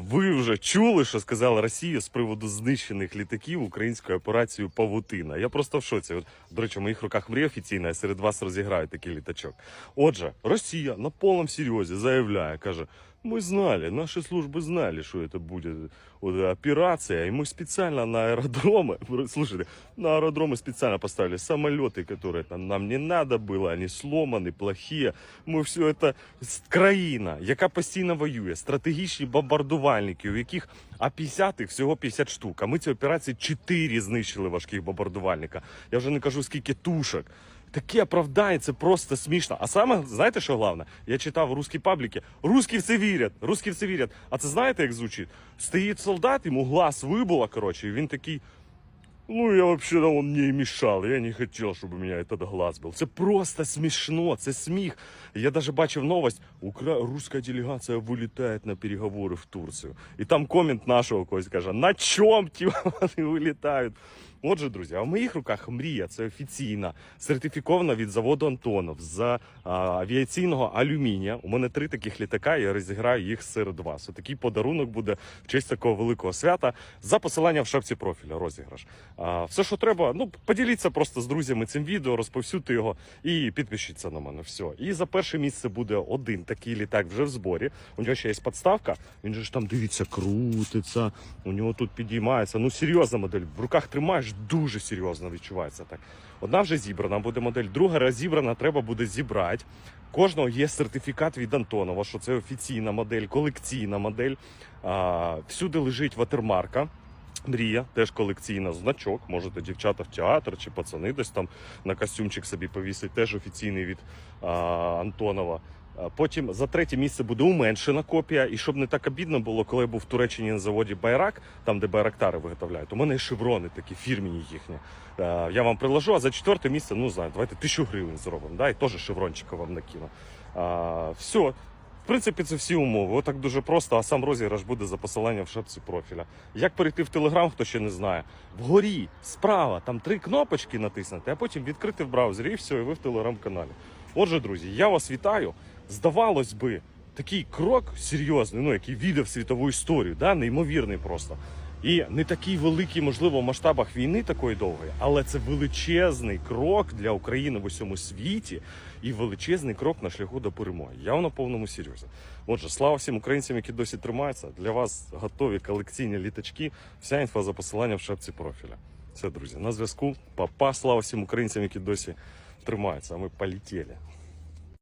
Ви вже чули, що сказала Росія з приводу знищених літаків українською операцією Павутина. Я просто в шоці. До речі, в моїх руках мрія офіційна, я серед вас розіграю такий літачок. Отже, Росія на повному серйозі заявляє, каже. Мы знали, наши службы знали, что это будет вот, операция, и мы специально на аэродромы, слушайте, на аэродромы специально поставили самолеты, которые там нам не надо было, они сломаны, плохие. Ми все это с- країна, яка постійно воює, стратегічні бомбардувальники, у яких А-50 їх всього 50 штук. А ми ці операції 4 знищили важких бомбардувальника. Я вже не кажу, скільки тушок. Таке оправдання, це просто смішно. А саме, знаєте, що головне? Я читав русські пабліки. Русські в це вірять, русські в це вірять. А це знаєте, як звучить? Стоїть солдат, йому глаз вибуло, коротше, і він такий. Ну, я вообще он мне и мешал. Я не хотел, чтобы у меня этот глаз был. Це просто смішно, це сміх. Я даже бачив новость. Укра... Русская делегация вылетает на переговоры в Турцію. І там комент нашого когось каже, на чом ті вони вилітають? Отже, друзі, а в моїх руках мрія це офіційна, сертифікована від заводу Антонов з авіаційного алюмінія. У мене три таких літака, я розіграю їх серед вас. Отакий подарунок буде в честь такого великого свята за посиланням в шапці профіля. Розіграш. Все, що треба, ну поділіться просто з друзями цим відео, розповсюдьте його і підпишіться на мене. Все. І за перше місце буде один такий літак вже в зборі. У нього ще є подставка. Він же ж там дивіться, крутиться. У нього тут підіймається. Ну серйозна модель. В руках тримаєш дуже серйозно відчувається так. Одна вже зібрана буде модель, друга розібрана, треба буде зібрати. Кожного є сертифікат від Антонова, що це офіційна модель, колекційна модель. Всюди лежить ватермарка. Мрія, теж колекційна значок. Можете дівчата в театр чи пацани десь там на костюмчик собі повісить, теж офіційний від а, Антонова. Потім за третє місце буде уменшена копія. І щоб не так обідно було, коли я був в Туреччині на заводі Байрак, там де байрактари виготовляють, у мене є шеврони такі фірмені їхні. Е, Я вам приложу, а за четверте місце, ну знаю, давайте тисячу гривень зробимо. Да? І теж шеврончика вам накину. А, все. В принципі, це всі умови. Отак дуже просто, а сам розіграш буде за посиланням в шапці профіля. Як перейти в Телеграм, хто ще не знає. Вгорі, справа, там три кнопочки натиснути, а потім відкрити в браузері і все, і ви в телеграм-каналі. Отже, друзі, я вас вітаю. Здавалось би, такий крок серйозний, ну який війде в світову історію, да? неймовірний просто. І не такий великий, можливо, в масштабах війни такої довгої, але це величезний крок для України в усьому світі і величезний крок на шляху до перемоги. Я на повному серйозі. Отже, слава всім українцям, які досі тримаються. Для вас готові колекційні літачки. Вся інфа за посиланням в шапці профіля. Все, друзі, на зв'язку. Папа, слава всім українцям, які досі тримаються. А ми полетіли.